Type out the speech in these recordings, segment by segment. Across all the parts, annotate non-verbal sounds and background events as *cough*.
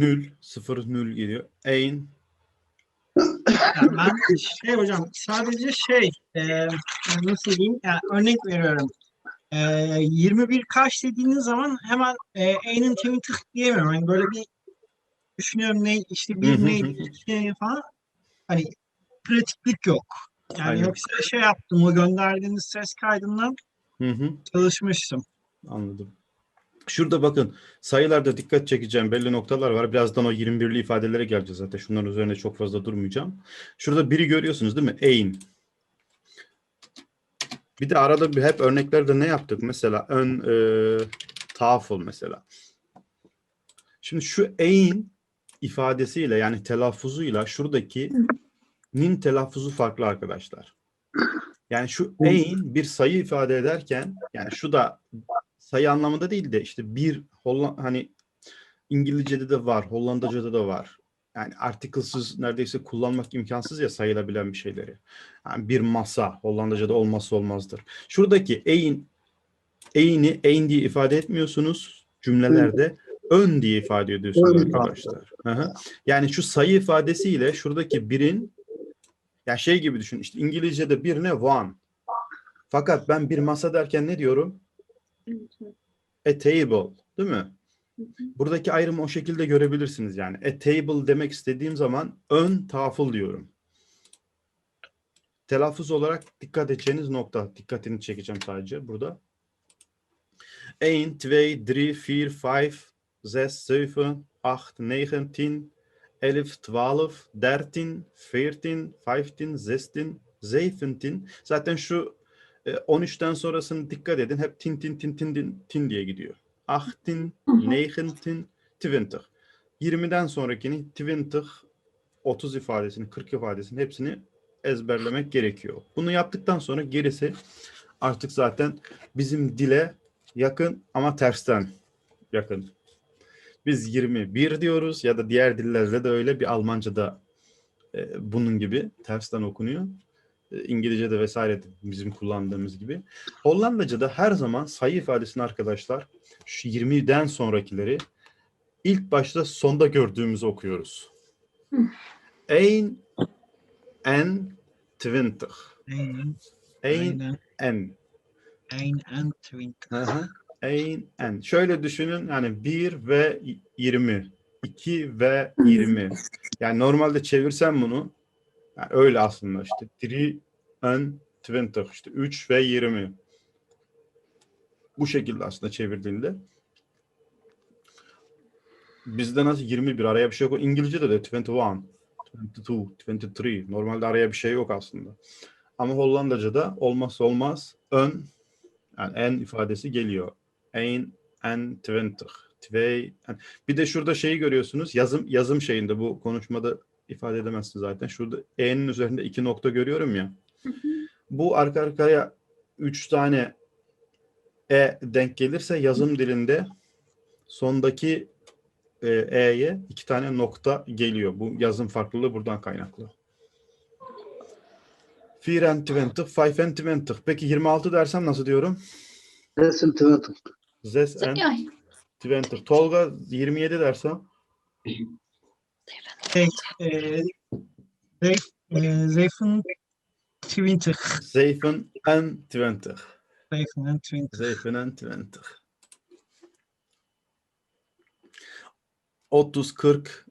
Nül. Sıfır nül geliyor. Ein. Yani ben şey hocam sadece şey e, yani nasıl diyeyim yani örnek veriyorum. E, 21 kaç dediğiniz zaman hemen e, A'nın tevin tık diyemiyorum. Hani böyle bir düşünüyorum ne işte bir neydi iki neydi falan. Hani pratiklik yok. Yani Aynen. yoksa şey yaptım o gönderdiğiniz ses kaydından Hı hı. çalışmıştım. Anladım. Şurada bakın sayılarda dikkat çekeceğim belli noktalar var. Birazdan o 21'li ifadelere geleceğiz zaten. Şunların üzerine çok fazla durmayacağım. Şurada biri görüyorsunuz değil mi? Ain. Bir de arada bir hep örneklerde ne yaptık? Mesela ön e, tafıl mesela. Şimdi şu ain ifadesiyle yani telaffuzuyla şuradaki nin telaffuzu farklı arkadaşlar. Yani şu ain bir sayı ifade ederken yani şu da sayı anlamında değil de işte bir Holland hani İngilizce'de de var, Hollandaca'da da var. Yani articles'ız neredeyse kullanmak imkansız ya sayılabilen bir şeyleri. Yani bir masa Hollandaca'da olmazsa olmazdır. Şuradaki ain ain'i ain diye ifade etmiyorsunuz cümlelerde. Ön diye ifade ediyorsunuz Ön arkadaşlar. Hı hı. Yani şu sayı ifadesiyle şuradaki birin ya şey gibi düşün. işte İngilizce'de bir ne? One. Fakat ben bir masa derken ne diyorum? A table, değil mi? Buradaki ayrımı o şekilde görebilirsiniz yani. A table demek istediğim zaman ön tafıl diyorum. Telaffuz olarak dikkat edeceğiniz nokta. Dikkatini çekeceğim sadece burada. 1, 2, 3, 4, 5, 6, 7, 8, 9, 10, 11, 12, 13, 14, 15, 16, 17. Zaten şu 13'ten sonrasını dikkat edin. Hep tin tin tin tin tin, tin diye gidiyor. 18, 19, 20. 20'den sonrakini 20, 30 ifadesini, 40 ifadesini hepsini ezberlemek gerekiyor. Bunu yaptıktan sonra gerisi artık zaten bizim dile yakın ama tersten yakın. Biz 21 diyoruz ya da diğer dillerde de öyle bir Almanca'da e, bunun gibi tersten okunuyor. E, İngilizce'de vesaire de bizim kullandığımız gibi. Hollandaca'da her zaman sayı ifadesini arkadaşlar şu 20'den sonrakileri ilk başta sonda gördüğümüzü okuyoruz. Ein en twintig. Ein en. Ein and twin. Hı hı. Ein en. Şöyle düşünün yani 1 ve 20. 2 ve 20. Yani normalde çevirsem bunu yani öyle aslında işte 3 en 20 işte 3 ve 20. Bu şekilde aslında çevirdiğinde. Bizde nasıl 21 araya bir şey yok. İngilizce'de de 21, 22, 23. Normalde araya bir şey yok aslında. Ama Hollandaca'da olmazsa olmaz ön yani en ifadesi geliyor. Ein en 20. Twee. en- Bir de şurada şeyi görüyorsunuz. Yazım yazım şeyinde bu konuşmada ifade edemezsin zaten. Şurada e'nin üzerinde iki nokta görüyorum ya. Bu arka arkaya üç tane e denk gelirse yazım dilinde sondaki e, e'ye iki tane nokta geliyor. Bu yazım farklılığı buradan kaynaklı. Vier en 20, five en 20. Peki 26 dersem nasıl diyorum? Resim tüvetim. Zes en Ja, 20. Tolga 27 dersem *laughs* Şey, e, Zeyf, e, Zeyf'in Twintig. Zeven en 20. Zeyf'in and Twintig. Zeven en 20. 30, 40,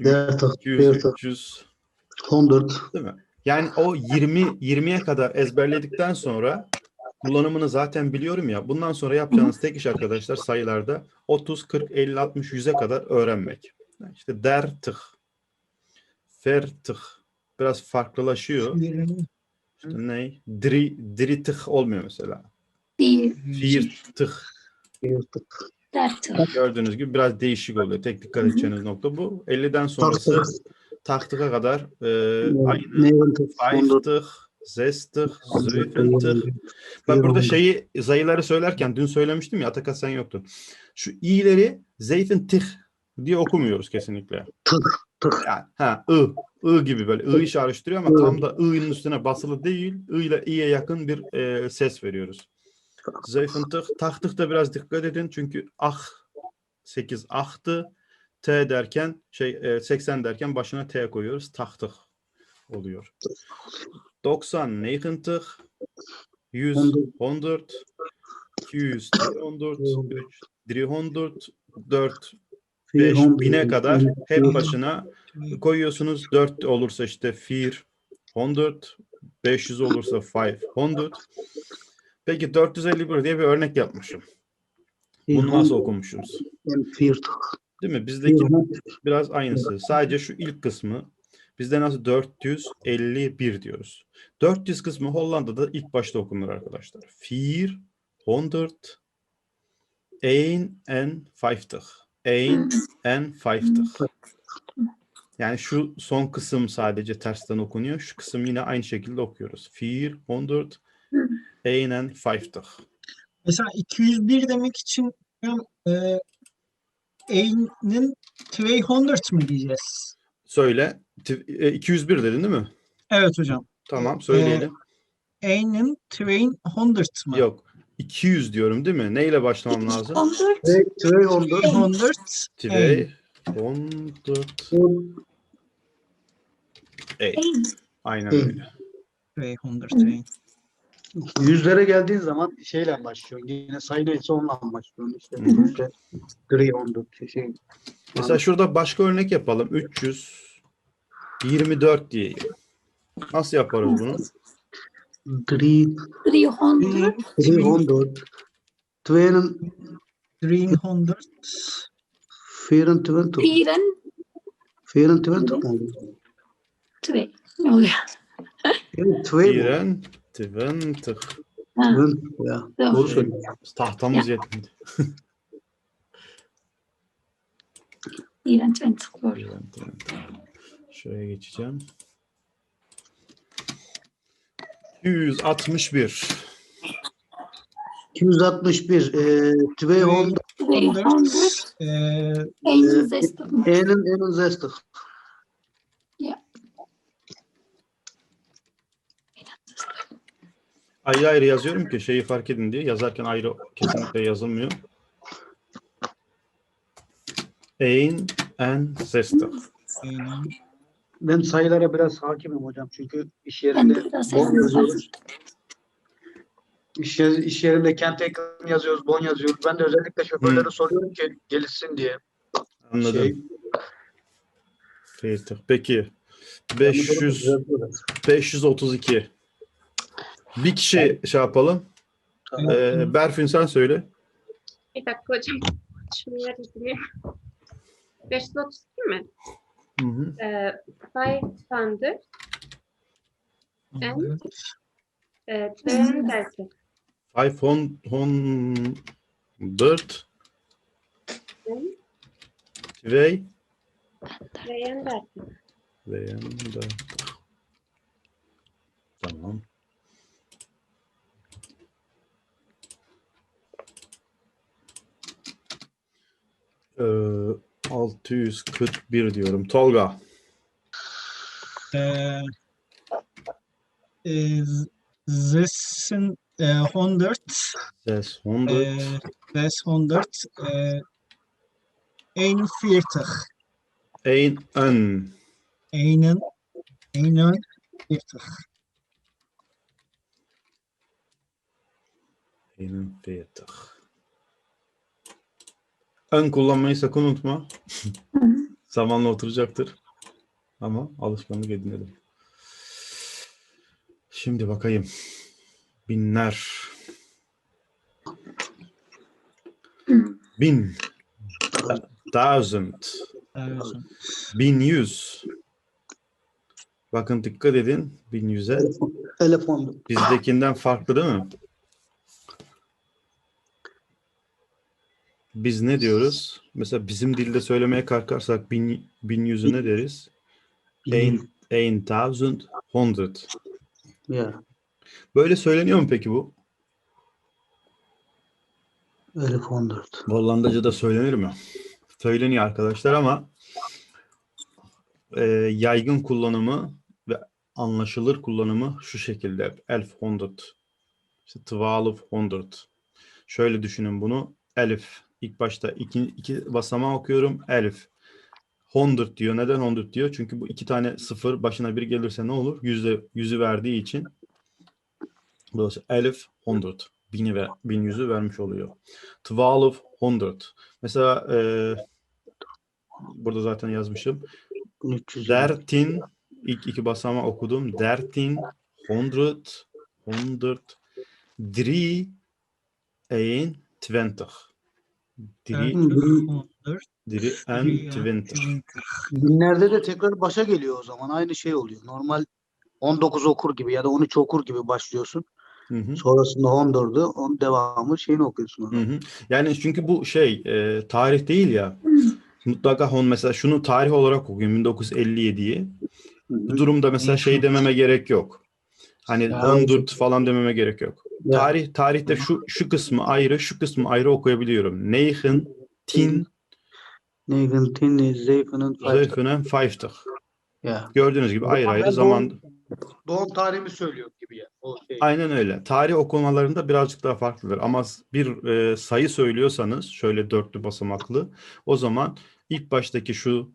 30, 200, 40, 300 100. değil mi? Yani o 20 20'ye kadar ezberledikten sonra kullanımını zaten biliyorum ya. Bundan sonra yapacağınız tek iş arkadaşlar sayılarda 30, 40, 50, 60, 100'e kadar öğrenmek. İşte dertih, fertih biraz farklılaşıyor. İşte ne? Diri, diritih olmuyor mesela. Firtih. 30. Gördüğünüz gibi biraz değişik oluyor. Tek dikkat edeceğiniz nokta bu. 50'den sonrası Taktı. taktığa kadar e, aynı. 90, 100. Fayftih, zestih, züfentih. Ben burada şeyi sayıları söylerken dün söylemiştim ya Atakas sen yoktun. Şu i'leri zeyfentih diye okumuyoruz kesinlikle. Tık, tık. Yani ha ı, ı gibi böyle ı işaretlendiriyor ama tam da i'nin üstüne basılı değil. i ile i'ye yakın bir e, ses veriyoruz. Zeyfentih, taktık da biraz dikkat edin çünkü ah 8 ahtı. T derken şey e, 80 derken başına T koyuyoruz. Tahtık oluyor. 90 90 100 100 200 300 300 4 5 bine kadar hep başına koyuyorsunuz. 4 olursa işte 4 100 500 olursa 500 Peki 451 diye bir örnek yapmışım. Bunu nasıl okumuşuz? Değil mi? Bizdeki biraz aynısı. Sadece şu ilk kısmı bizde nasıl 451 diyoruz. 400 kısmı Hollanda'da ilk başta okunur arkadaşlar. 400 1 en 50. 1 en 50. Yani şu son kısım sadece tersten okunuyor. Şu kısım yine aynı şekilde okuyoruz. 400 1 en 50. Mesela 201 demek için e, E'nin 200 mı diyeceğiz? Söyle. T- e, 201 dedin değil mi? Evet hocam. Tamam söyleyelim. E'nin 200 mı? Yok. 200 diyorum değil mi? Neyle başlamam lazım? 200 Tvey 100 Ey. Aynen Ey. öyle. 200. Yüzlere geldiğin zaman şeyle başlıyor. Yine sayıyla ise onunla başlıyor. İşte yüzde gri ondu. Şey, Mesela şurada başka örnek yapalım. 324 diyeyim. Nasıl yaparız bunu? drie, 300. 300. 300. 24. 24. 2. Oh ja. 24. 20. Ja. Doğru söylüyorsunuz. Tahtamız yetmedi. 24. Doğru. Şuraya geçeceğim. 161. 261. E, tve ondu. 200, e, 61. E'nin enin zestig. Ayrı ayrı yazıyorum ki şeyi fark edin diye. Yazarken ayrı kesinlikle yazılmıyor. Ein en sestig. Ben sayılara biraz hakimim hocam. Çünkü iş yerinde bon yazıyoruz. İş, yer, iş yerinde kent yakın yazıyoruz, bon yazıyoruz. Ben de özellikle şoförlere soruyorum ki gelişsin diye. Anladım. Şey, Sestig. Peki 500 532. Bir kişi şey yapalım. Ee, Berfin sen söyle. Bir dakika hocam. Şunu yer izini. 532 mi? Hı hı. Ee, 500 En? e, 230. 500 En? Tvey 230. Veya da Tamam. Ee, 641 diyorum. Tolga. e, e, Zessen e, 100 Ses e, 100. 600 e, 41 Ein en. E'nin E'nin 40 41. Ön kullanmayı sakın unutma. Zamanla oturacaktır. Ama alışkanlık edinelim. Şimdi bakayım. Binler. Bin. Thousand. Bin yüz. Bakın dikkat edin. Bin yüze. Elif ondu. Bizdekinden farklı değil mi? Biz ne diyoruz? Mesela bizim dilde söylemeye kalkarsak bin, bin yüzü ne deriz? Ein, ein thousand hundred. Ya, Böyle söyleniyor mu peki bu? Elif 14. Hollandaca'da söylenir mi? Söyleniyor arkadaşlar ama e, yaygın kullanımı ve anlaşılır kullanımı şu şekilde. Elf hundred. İşte twaalf hundred. Şöyle düşünün bunu. Elif. İlk başta iki, iki basamağı okuyorum. Elif. 100 diyor. Neden 100 diyor? Çünkü bu iki tane sıfır başına bir gelirse ne olur? Yüzde, yüzü verdiği için Dolayısıyla elif 100. Bini ve bin yüzü vermiş oluyor. 12 100. Mesela e, burada zaten yazmışım. 1300. Dertin ilk iki basamağı okudum. Dertin 100 100 dri ein 20. Dri, dri en 20. Binlerde de tekrar başa geliyor o zaman. Aynı şey oluyor. Normal 19 okur gibi ya da 13 okur gibi başlıyorsun. Hı hı. Sonrasında 14'ü, onun devamı şeyini okuyorsun. Hı orada. hı. Yani çünkü bu şey e, tarih değil ya. Mutlaka on mesela şunu tarih olarak okuyun 1957'yi. Hı Bu durumda mesela şey dememe gerek yok. Hani Ya, 14 falan dememe gerek yok. Ya. Tarih tarihte şu şu kısmı ayrı, şu kısmı ayrı okuyabiliyorum. Neyhin, tin, Negen, tin, zeyfinin, zeyfinen, fayftır. Ya. Gördüğünüz gibi ayrı ayrı zaman. doğum- Doğum tarihimi söylüyor gibi ya. O şey. Aynen öyle. Tarih okumalarında birazcık daha farklıdır. Ama bir e, sayı söylüyorsanız şöyle dörtlü basamaklı o zaman ilk baştaki şu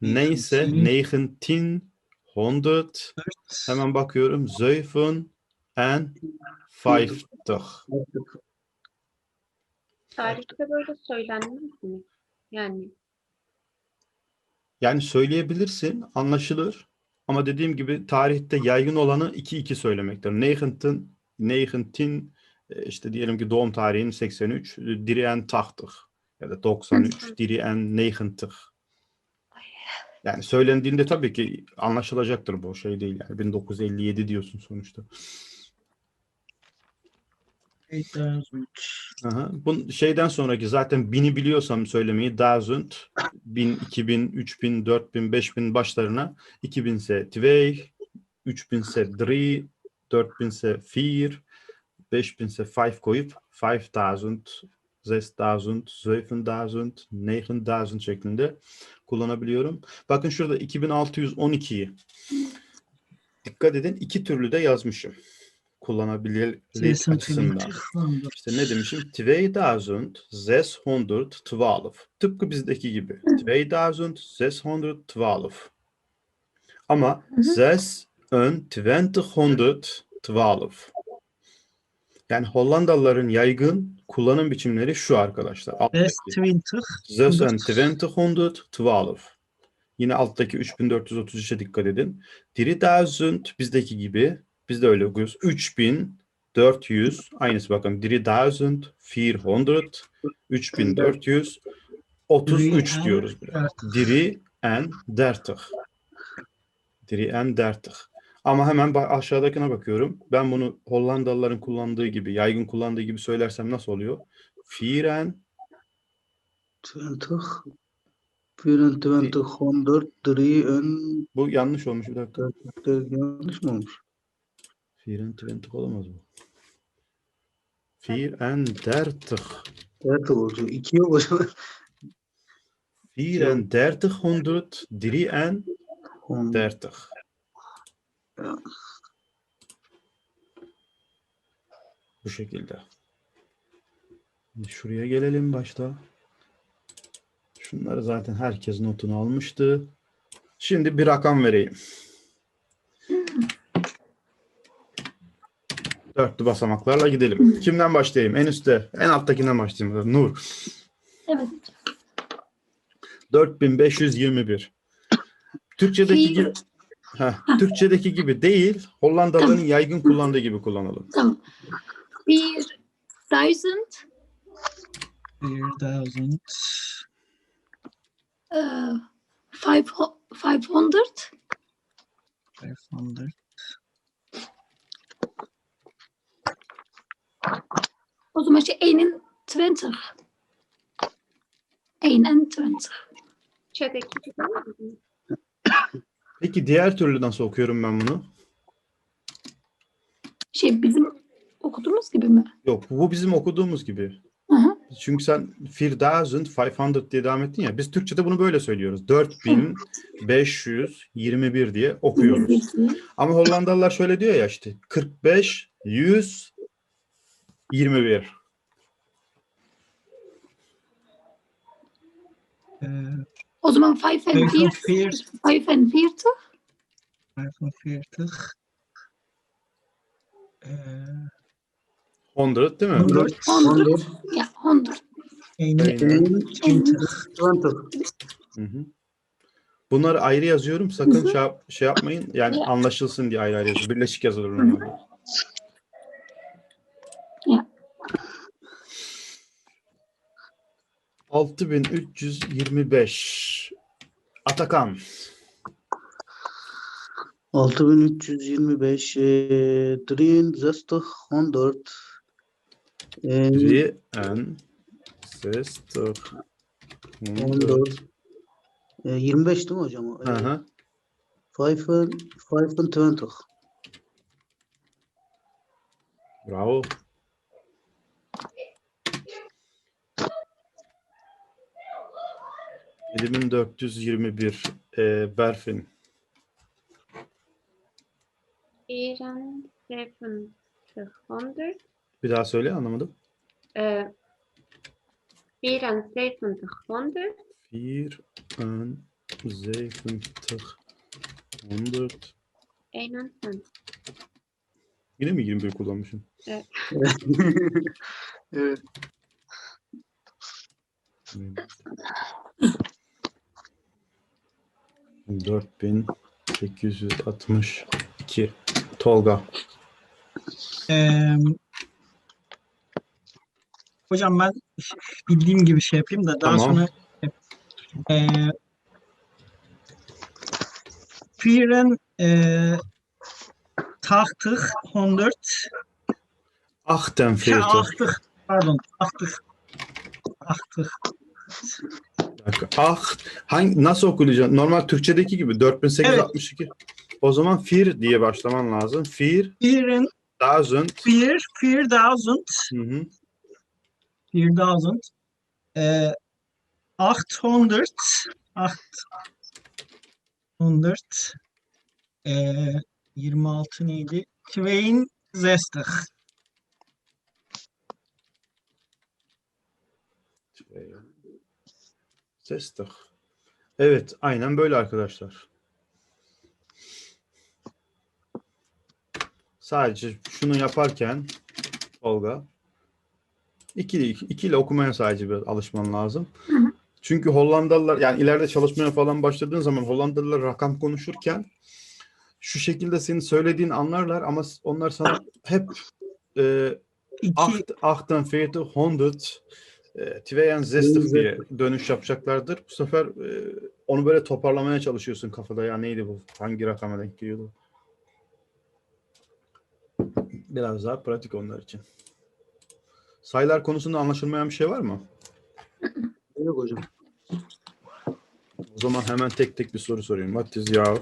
neyse neyhin tin hundert hemen bakıyorum zeyfun en fayftır. Tarihte böyle söylenmez mi? Yani Yani söyleyebilirsin, anlaşılır. Ama dediğim gibi tarihte yaygın olanı 2-2 söylemektir. Neyhintin, neyhintin e, işte diyelim ki doğum tarihin 83, dirien tahtır. Ya da 93, dirien neyhintir. Yani söylendiğinde tabii ki anlaşılacaktır bu şey değil. Yani 1957 diyorsun sonuçta. Aha. Bu şeyden sonraki zaten bini biliyorsam söylemeyi üç bin, dört bin, beş bin başlarına 2000 ise twee, 3000 ise drie, 4000 ise vier, 5000 ise five koyup 5000, 6000, 7000, 9000 şeklinde kullanabiliyorum. Bakın şurada 2612'yi dikkat edin iki türlü de yazmışım. Kullanabilirlik açısından. İşte ne demişim? 2612. Tıpkı bizdeki gibi. 2612. Ama Hı hı. 2612. Yani Hollandalıların yaygın kullanım biçimleri şu arkadaşlar. Alttaki. Best 20. 2612. Yine alttaki 3433'e dikkat edin. 3000 bizdeki gibi. Biz de öyle okuyoruz. 3400. Aynısı bakın. 3400. 3400. 33 Drie diyoruz. Diri en dertig. Diri en dertig. Ama hemen aşağıdakine bakıyorum. Ben bunu Hollandalıların kullandığı gibi, yaygın kullandığı gibi söylersem nasıl oluyor? Firen 20, 24, 100, drie, en, Bu yanlış olmuş bir dakika. yanlış mı olmuş? Firen twenty olamaz bu. Firen dertig. Evet olacak. İki yok o zaman. Firen dertig honderd. Drie en On- dertig. Ya. Bu şekilde. Şimdi Şuraya gelelim başta. Şunları zaten herkes notunu almıştı. Şimdi bir rakam vereyim. Dörtlü basamaklarla gidelim. Kimden başlayayım? En üstte, en alttakinden başlayayım. Nur. Evet. 4521. Türkçedeki gibi Heh, Türkçedeki gibi değil, Hollandalıların yaygın kullandığı gibi kullanalım. Tamam. Bir thousand, 1000. uh, five, ho- five hundred, 500. o zaman şey 21. 21. Çe'deki gibi mi? Peki diğer türlü nasıl okuyorum ben bunu? Şey bizim okuduğumuz gibi mi? Yok, bu bizim okuduğumuz gibi. Hı hı. Çünkü sen 4500 diye devam ettin ya. Biz Türkçe'de bunu böyle söylüyoruz. 4521 diye okuyoruz. Ama Hollandalılar şöyle diyor ya işte 45 100 21. Ee, O zaman 45. 45. 45. 45. Ee, 100 değil mi? 100. 100. Ja, 100. Eğne Aynen. 20. 20. Hı hı. Bunları ayrı yazıyorum. Sakın şey, yap- şey yapmayın. Yani anlaşılsın diye ayrı ayrı yazıyorum. Birleşik yazılır normalde. Ya. 6325. Atakan. 6325 e, 63 100 e, 3 en 60. 14 e, 25 değil mi hocam? E, hı. 5 and 5 and 20. Bravo. Yedi 421 e, Berfin. 74. 100. Bir daha söyle anlamadım. Äh, 74. 100. 4 en 70 100 21. Yine mi 21 kullanmışım? evet. *laughs* 4862 Tolga. Ee, hocam ben bildiğim gibi şey yapayım da daha Tamam. sonra ee, Vieren e, 80 100 48. şey, 80 pardon 80 80 Bir dakika. Ah, hangi, nasıl okuyacağım? Normal Türkçedeki gibi 4862. O zaman fir diye başlaman lazım. Fir, Vieren thousand. 4 4000 Hı hı. 4000 e, 800 800 e, 26 neydi? 62 Sestir. Evet, aynen böyle arkadaşlar. Sadece şunu yaparken Tolga iki, iki ile okumaya sadece biraz alışman lazım. Hı hı. Çünkü Hollandalılar yani ileride çalışmaya falan başladığın zaman Hollandalılar rakam konuşurken şu şekilde senin söylediğin anlarlar ama onlar sana hep e, 2 8, 48, 100, e, 62 diye dönüş yapacaklardır. Bu sefer e, onu böyle toparlamaya çalışıyorsun kafada. Ya neydi bu? Hangi rakama denk geliyordu? Biraz daha pratik onlar için. Sayılar konusunda anlaşılmayan bir şey var mı? Yok hocam. O zaman hemen tek tek bir soru sorayım. What is your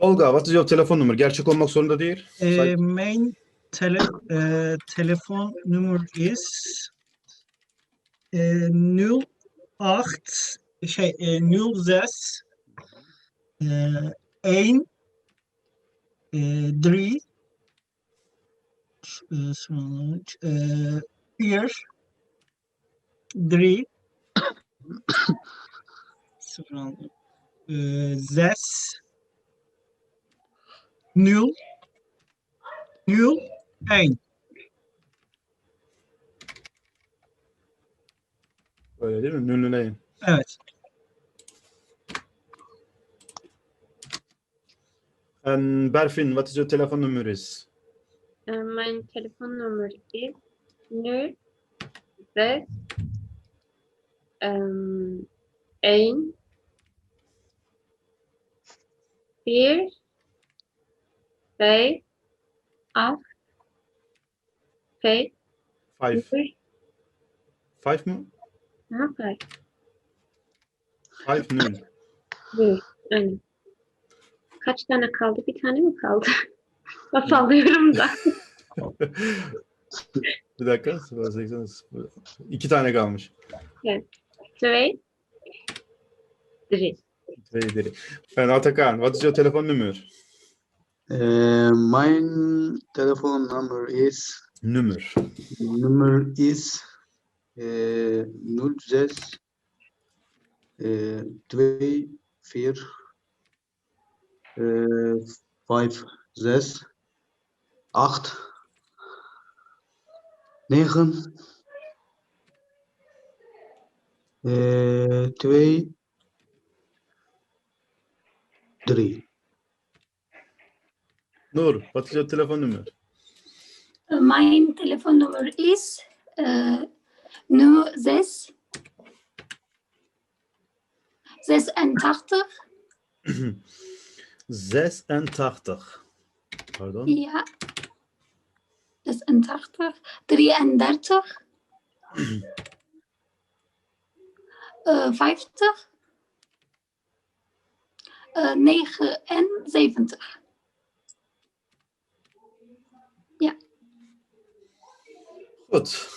Olga, what is your telefon number? Gerçek olmak zorunda değil. e, main tele, e, telefon number is e, 08 şey e, 06 e, 1 e, 3 e, sonra, e, 1 3 sonra, e, zes nul nul 1 Öyle değil mi? Nünlüleyin. evet And Berfin, what is your telephone number is? Mein Telefonnummer ist 0 6 ähm, 1 4 2 8 5 Five. 0 Five mı? Aha, five. Five nün. Evet, aynen. Kaç tane kaldı? Bir tane mi kaldı? *laughs* Nasıl alıyorum da? *laughs* bir dakika. 80, İki tane kalmış. Zwei, drei. Very And Atakan, what is your telephone number? Mine telephone number is Nummer. Nummer is eh, 06 eh, 2 4 eh, 5 6 8 9 eh, 2 3 Nur, wat is your telefoonnummer? number? My telephone number is eh, uh, nu zes. 86. 86. *clears throat* Pardon? Ja. 86. 33. uh, 50. Uh, 79. Gut.